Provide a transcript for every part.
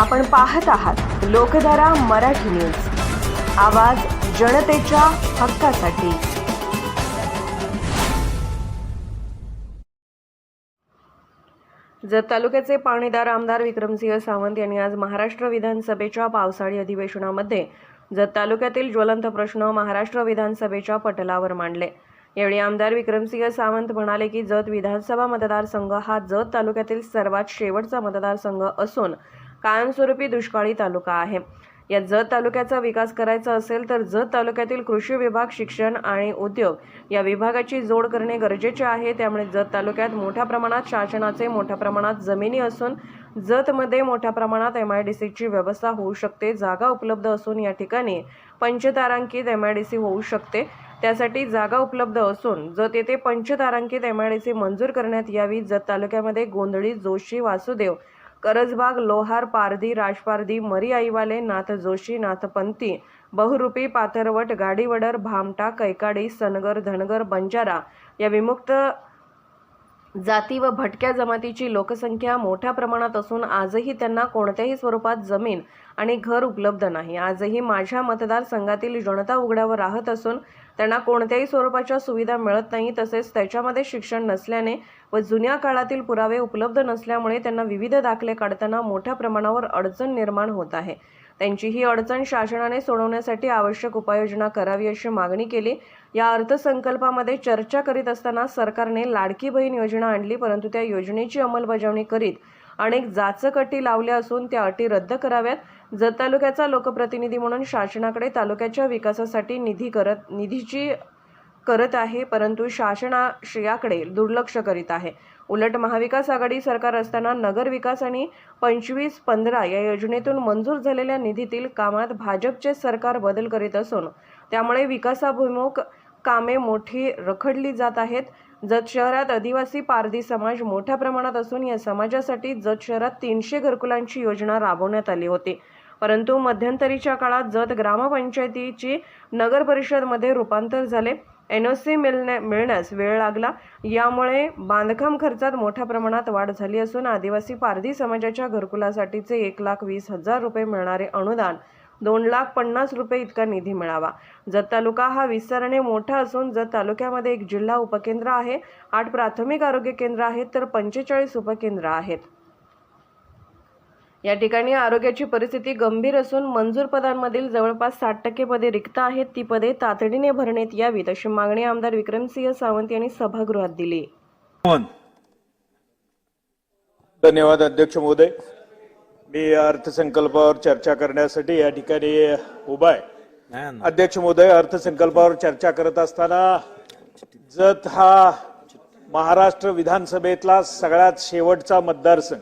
आपण पाहत आहात लोकधारा मराठी न्यूज. आवाज जनतेच्या हक्कासाठी. जत तालुक्याचे पाणीदार आमदार विक्रमसिंह सावंत यांनी आज महाराष्ट्र विधानसभेच्या पावसाळी अधिवेशनामध्ये जत तालुक्यातील ज्वलंत प्रश्न महाराष्ट्र विधानसभेच्या पटलावर मांडले. यावेळी आमदार विक्रमसिंह सावंत म्हणाले की जत विधानसभा मतदारसंघ हा जत तालुक्यातील सर्वात शेवटचा मतदारसंघ असून कायमस्वरूपी दुष्काळी तालुका आहे. या जत तालुक्याचा विकास करायचा असेल तर जत तालुक्यातील कृषी विभाग शिक्षण आणि उद्योग या विभागाची जोड करणे गरजेचे आहे. त्यामुळे जत तालुक्यात मोठ्या प्रमाणात शासनाचे मोठ्या प्रमाणात जमिनी असून जतमध्ये मोठ्या प्रमाणात एम आय डी सीची व्यवस्था होऊ शकते. जागा उपलब्ध असून या ठिकाणी पंचतारांकित एम आय डी सी होऊ शकते. त्यासाठी जागा उपलब्ध असून जत येथे पंचतारांकित एम आय डी सी मंजूर करण्यात यावी. जत तालुक्यामध्ये गोंधळी जोशी वासुदेव करजबाग लोहार पारधी राजपारधी मरी आईवाले नाथ जोशी नाथपंथी बहुरूपी पाथरवट गाडीवडर भामटा कैकाडी सनगर धनगर बंजारा या विमुक्त जाती व भटक्या जमातीची लोकसंख्या मोठ्या प्रमाणात असून आजही त्यांना कोणत्याही स्वरूपात जमीन आणि घर उपलब्ध नाही. आजही माझ्या मतदारसंघातील जनता उघड्यावर राहत असून त्यांना कोणत्याही स्वरूपाच्या सुविधा मिळत नाही तसेच त्याच्यामध्ये शिक्षण नसल्याने व जुन्या काळातील पुरावे उपलब्ध नसल्यामुळे त्यांना विविध दाखले काढताना मोठ्या प्रमाणावर अडचण निर्माण होत आहे. त्यांची ही अडचण शासनाने सोडवण्यासाठी आवश्यक उपाययोजना करावी अशी मागणी केली. या अर्थसंकल्पामध्ये चर्चा करीत असताना सरकारने लाडकी बहीण योजना आणली परंतु त्या योजनेची अंमलबजावणी करीत अनेक जाचक अटी लावल्या असून त्या अटी रद्द कराव्यात. जत तालुक्याचा लोकप्रतिनिधी म्हणून शासनाकडे तालुक्याच्या विकासासाठी निधी करत निधीची करत आहे परंतु शासनाकडे दुर्लक्ष करीत आहे. उलट महाविकास आघाडी सरकार असताना नगर विकास आणि पंचवीस पंधरा या योजनेतून मंजूर झालेल्या निधीतील कामात भाजपचे सरकार बदल करीत असून त्यामुळे विकासाभिमुख कामे मोठी रखडली जात आहेत. जत शहरात आदिवासी पारधी समाज मोठ्या प्रमाणात असून या समाजासाठी जत शहरात तीनशे घरकुलांची योजना राबवण्यात आली होती. परंतु मध्यंतरीच्या काळात जत ग्रामपंचायतीची नगर परिषदमध्ये रूपांतर झाले. एन ओ सी मिळण्या मिळण्यास वेळ लागला. यामुळे बांधकाम खर्चात मोठ्या प्रमाणात वाढ झाली असून आदिवासी पारधी समाजाच्या घरकुलासाठीचे एक लाख वीस हजार रुपये मिळणारे अनुदान दोन लाख पन्नास रुपये इतका निधी मिळावा. जत तालुका हा विस्ताराने मोठा असून जत तालुक्यामध्ये एक जिल्हा उपकेंद्र आहे आठ प्राथमिक आरोग्य केंद्र आहेत तर पंचेचाळीस उपकेंद्र आहेत. या ठिकाणी आरोग्याची परिस्थिती गंभीर असून मंजूर पदांमधील जवळपास साठ टक्के पदे रिक्त आहेत. ती पदे तातडीने भरण्यात यावीत अशी मागणी आमदार विक्रमसिंह सावंत यांनी सभागृहात दिली. धन्यवाद अध्यक्ष महोदय. मी अर्थसंकल्पावर चर्चा करण्यासाठी या ठिकाणी उभा आहे. अध्यक्ष महोदय अर्थसंकल्पावर चर्चा करत असताना जत हा महाराष्ट्र विधानसभेतला सगळ्यात शेवटचा मतदारसंघ.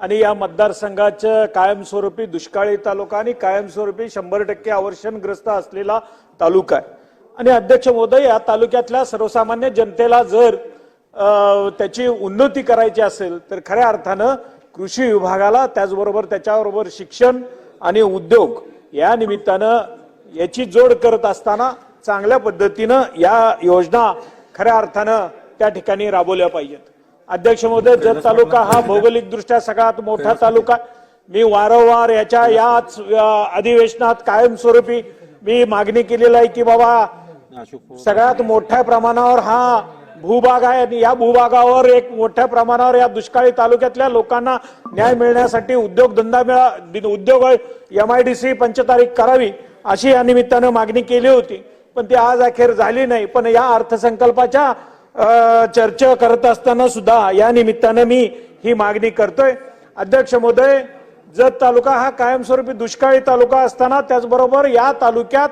आणि या मतदारसंघाचं कायमस्वरूपी दुष्काळी तालुका आणि कायमस्वरूपी शंभर टक्के अवर्षणग्रस्त असलेला तालुका आहे. आणि अध्यक्ष महोदय या तालुक्यातल्या सर्वसामान्य जनतेला जर त्याची उन्नती करायची असेल तर खऱ्या अर्थानं कृषी विभागाला त्याचबरोबर त्याच्याबरोबर शिक्षण आणि उद्योग या निमित्तानं याची जोड करत असताना चांगल्या पद्धतीनं या योजना खऱ्या अर्थानं त्या ठिकाणी राबवल्या पाहिजेत. अध्यक्ष महोदय जत तालुका हा भौगोलिक दृष्ट्या सगळ्यात मोठा तालुका. मी वारंवार याच्या याच अधिवेशनात कायमस्वरूपी मी मागणी केलेली आहे की बाबा सगळ्यात मोठ्या प्रमाणावर हा भूभाग आहे आणि या भूभागावर एक मोठ्या प्रमाणावर या दुष्काळी तालुक्यातल्या लोकांना न्याय मिळण्यासाठी उद्योगधंदा मिळा उद्योग एम आय डी सी पंचतारीख करावी अशी या निमित्तानं मागणी केली होती. पण ती आज अखेर झाली नाही. पण या अर्थसंकल्पाच्या चर्चा करत असताना सुद्धा या निमित्तानं मी ही मागणी करतोय. अध्यक्ष महोदय जत तालुका हा कायमस्वरूपी दुष्काळी तालुका असताना त्याचबरोबर या तालुक्यात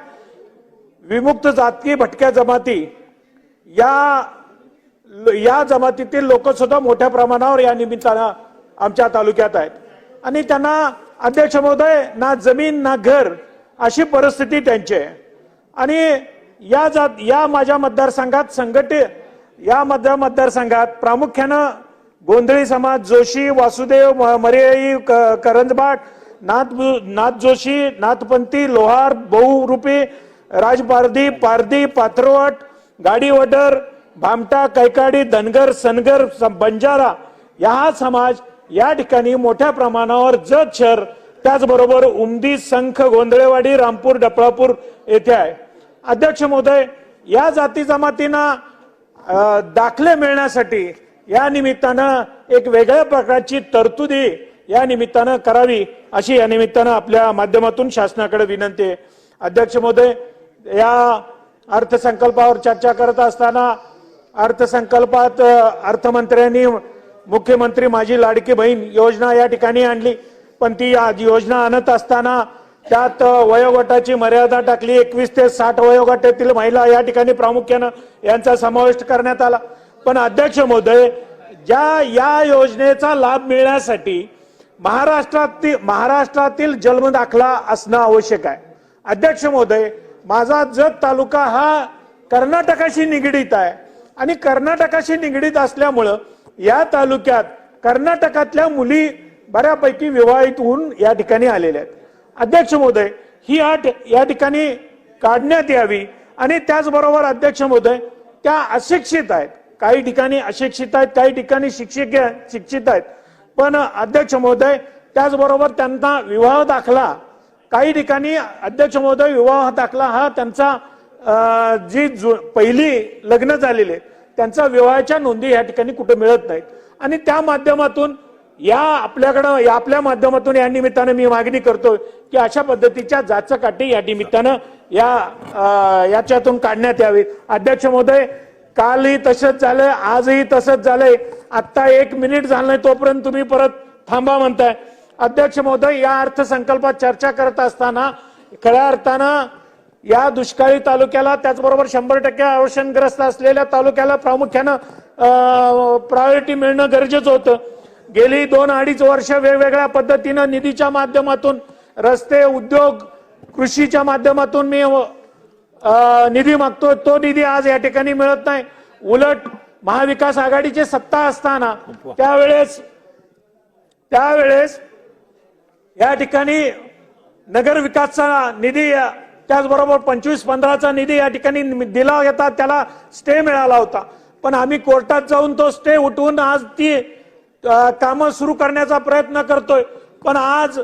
विमुक्त जाती भटक्या जमाती या या जमातीतील लोक सुद्धा मोठ्या प्रमाणावर या निमित्तानं आमच्या तालुक्यात आहेत. आणि त्यांना अध्यक्ष महोदय ना जमीन ना घर अशी परिस्थिती त्यांची आहे. आणि या जात या माझ्या मतदारसंघात संघटित या मध्य मतदारसंघात प्रामुख्यानं गोंधळी समाज जोशी वासुदेव म- मरियाई क- करंजबाट नाथ नाथ जोशी नाथपंथी लोहार बहुरूपी राजपारधी पारधी पाथरवट गाडीवडर भामटा कैकाडी धनगर सनगर स- बंजारा या हा समाज या ठिकाणी मोठ्या प्रमाणावर जत शहर त्याचबरोबर उमदी संख गोंधळेवाडी रामपूर डपळापूर येथे आहे. अध्यक्ष महोदय या जाती जमातींना दाखले मिळण्यासाठी या निमित्तानं एक वेगळ्या प्रकारची तरतुदी या निमित्तानं करावी अशी या निमित्तानं आपल्या माध्यमातून शासनाकडे विनंती आहे. अध्यक्ष महोदय या अर्थसंकल्पावर चर्चा करत असताना अर्थसंकल्पात अर्थमंत्र्यांनी मुख्यमंत्री माझी लाडकी बहीण योजना या ठिकाणी आणली. पण ती आज योजना आणत असताना त्यात वयोगटाची मर्यादा टाकली एकवीस ते साठ वयोगटातील महिला या ठिकाणी प्रामुख्यानं यांचा समावेश करण्यात आला. पण अध्यक्ष महोदय ज्या या योजनेचा लाभ मिळण्यासाठी महाराष्ट्रातील महाराष्ट्रातील जन्म दाखला असणं आवश्यक आहे. अध्यक्ष महोदय माझा जत तालुका हा कर्नाटकाशी निगडीत आहे आणि कर्नाटकाशी निगडीत असल्यामुळं या तालुक्यात कर्नाटकातल्या मुली बऱ्यापैकी विवाहित होऊन या ठिकाणी आलेल्या आहेत. अध्यक्ष महोदय ही अट या ठिकाणी काढण्यात यावी. आणि त्याचबरोबर अध्यक्ष महोदय त्या अशिक्षित आहेत. काही ठिकाणी अशिक्षित आहेत काही ठिकाणी शिक्षक शिक्षित आहेत. पण अध्यक्ष महोदय त्याचबरोबर त्यांना विवाह दाखला. काही ठिकाणी अध्यक्ष महोदय विवाह दाखला हा त्यांचा जी जु- पहिली लग्न झालेले त्यांचा विवाहाच्या नोंदी या ठिकाणी कुठे मिळत नाहीत. आणि त्या माध्यमातून या आपल्याकडं या आपल्या माध्यमातून या निमित्तानं मी मागणी करतो की अशा पद्धतीच्या जाचकाठी या निमित्तानं या याच्यातून काढण्यात यावी. अध्यक्ष महोदय कालही तसंच झालंय आजही तसंच झालंय. आत्ता एक मिनिट झालं नाही तोपर्यंत तुम्ही परत थांबा म्हणताय. अध्यक्ष महोदय या अर्थसंकल्पात चर्चा करत असताना खऱ्या अर्थानं या दुष्काळी तालुक्याला त्याचबरोबर शंभर टक्के अवशनग्रस्त असलेल्या तालुक्याला प्रामुख्यानं प्रायोरिटी मिळणं गरजेचं होतं. गेली दोन अडीच वर्ष वेगवेगळ्या पद्धतीनं निधीच्या माध्यमातून रस्ते उद्योग कृषीच्या माध्यमातून मी निधी मागतो तो निधी आज या ठिकाणी मिळत नाही. उलट महाविकास आघाडीची सत्ता असताना त्यावेळेस त्यावेळेस या ठिकाणी नगर विकासचा निधी त्याचबरोबर पंचवीस पंधराचा निधी या ठिकाणी दिला होता. त्याला स्टे मिळाला होता. पण आम्ही कोर्टात जाऊन तो स्टे उठवून आज ती कामं सुरू करण्याचा प्रयत्न करतोय. पण आज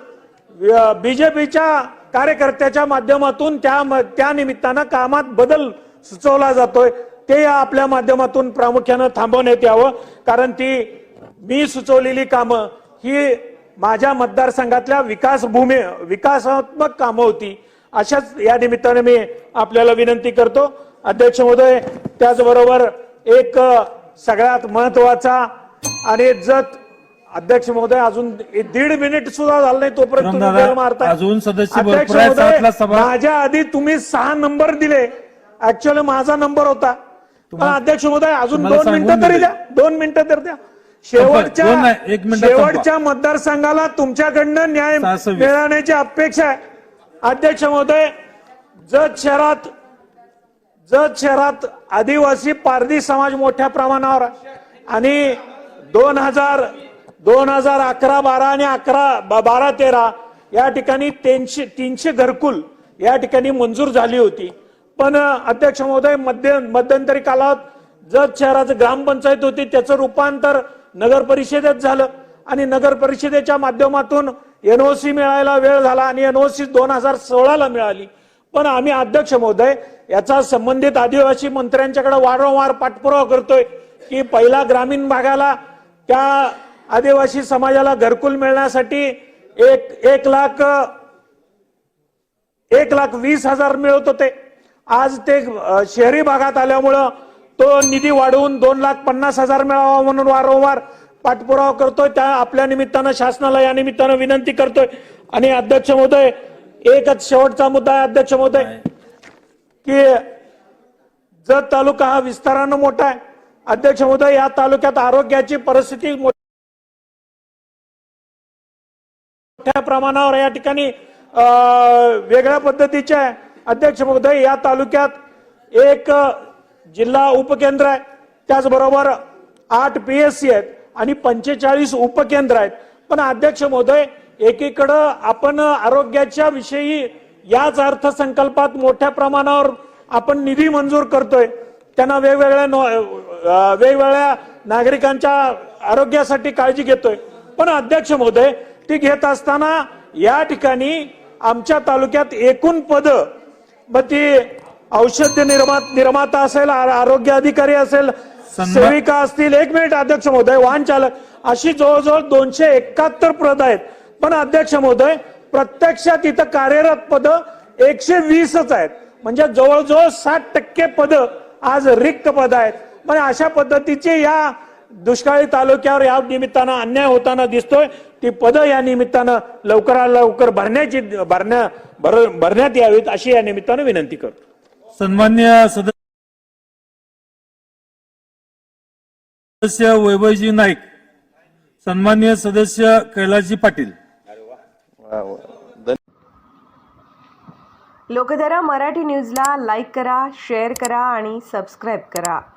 बीजेपीच्या कार्यकर्त्याच्या माध्यमातून त्या त्या निमित्तानं कामात बदल सुचवला जातोय. ते आपल्या माध्यमातून प्रामुख्यानं थांबवण्यात यावं. कारण ती मी सुचवलेली कामं ही माझ्या मतदारसंघातल्या विकास भूमी विकासात्मक कामं होती. अशाच या निमित्ताने मी आपल्याला विनंती करतो. अध्यक्ष महोदय त्याचबरोबर एक सगळ्यात महत्त्वाचा आणि जत अध्यक्ष महोदय अजून दीड मिनिट सुद्धा झालं नाही तोपर्यंत तुम्ही मारताय. अजून सदस्य माझ्या आधी तुम्ही सहा नंबर दिले ऍक्च्युअली माझा नंबर होता पण अध्यक्ष महोदय अजून दोन मिनिटं तरी. द्या दोन मिनिटं तर द्या शेवटच्या. शेवटच्या मतदारसंघाला तुमच्याकडनं न्याय. मिळवण्याची अपेक्षा आहे अध्यक्ष महोदय जत शहरात जत शहरात आदिवासी पारधी समाज मोठ्या प्रमाणावर आणि दोन हजार दोन हजार अकरा बारा आणि अकरा ब- बारा तेरा या ठिकाणी तीनशे तीनशे घरकुल या ठिकाणी मंजूर झाली होती. पण अध्यक्ष महोदय मध्य मध्यंतरी कालावत जत शहराचं ग्रामपंचायत होती त्याचं रूपांतर नगर परिषदेत झालं. आणि नगर परिषदेच्या माध्यमातून एनओसी मिळायला वेळ झाला आणि एनओसी दोन हजार सोळाला मिळाली. पण आम्ही अध्यक्ष महोदय याचा संबंधित आदिवासी मंत्र्यांच्याकडे वारंवार पाठपुरावा करतोय की पहिला ग्रामीण भागाला त्या आदिवासी समाजाला घरकुल मिळण्यासाठी एक एक लाख एक लाख वीस हजार मिळत होते. आज ते शहरी भागात आल्यामुळं तो निधी वाढवून दोन लाख पन्नास हजार मिळावा म्हणून वारंवार पाठपुरावा करतोय. त्या आपल्या निमित्तानं शासनाला या निमित्तानं विनंती करतोय. आणि अध्यक्ष महोदय एकच शेवटचा मुद्दा आहे अध्यक्ष महोदय की जत तालुका हा विस्तारानं मोठा आहे. अध्यक्ष महोदय या तालुक्यात आरोग्याची परिस्थिती मोठ्या प्रमाणावर या ठिकाणी वेगळ्या पद्धतीचे आहे. अध्यक्ष महोदय या तालुक्यात एक जिल्हा उपकेंद्र आहे. त्याचबरोबर आठ पी एस सी आहेत आणि पंचेचाळीस उपकेंद्र आहेत. पण अध्यक्ष महोदय एकीकडं आपण आरोग्याच्या विषयी याच अर्थसंकल्पात मोठ्या प्रमाणावर आपण निधी मंजूर करतोय. त्यांना वेगवेगळ्या वेगवेगळ्या नागरिकांच्या आरोग्यासाठी काळजी घेतोय. पण अध्यक्ष महोदय ती घेत असताना या ठिकाणी आमच्या तालुक्यात एकूण पद मग ती औषध निर्मा निर्माता असेल आरोग्य अधिकारी असेल सेविका असतील एक मिनिट अध्यक्ष महोदय वाहन चालक अशी जवळजवळ दोनशे एकाहत्तर पद आहेत. पण अध्यक्ष महोदय प्रत्यक्षात इथं कार्यरत पद एकशे वीसच आहेत. म्हणजे जवळजवळ साठ टक्के पद आज रिक्त पद आहेत. पण अशा पद्धतीचे या दुष्काळी तालुक्यावर या निमित्तानं अन्याय होताना दिसतोय. ती पदं या निमित्तानं लवकरात लवकर भरण्याची भरण्या भर- भरण्यात यावीत अशी या निमित्तानं विनंती करतो. सन्मान्य सदस्य वैभवजी नाईक सन्मान्य सदस्य कैलासजी पाटील. लोकधारा मराठी न्यूजला लाईक करा शेअर करा आणि सबस्क्राईब करा.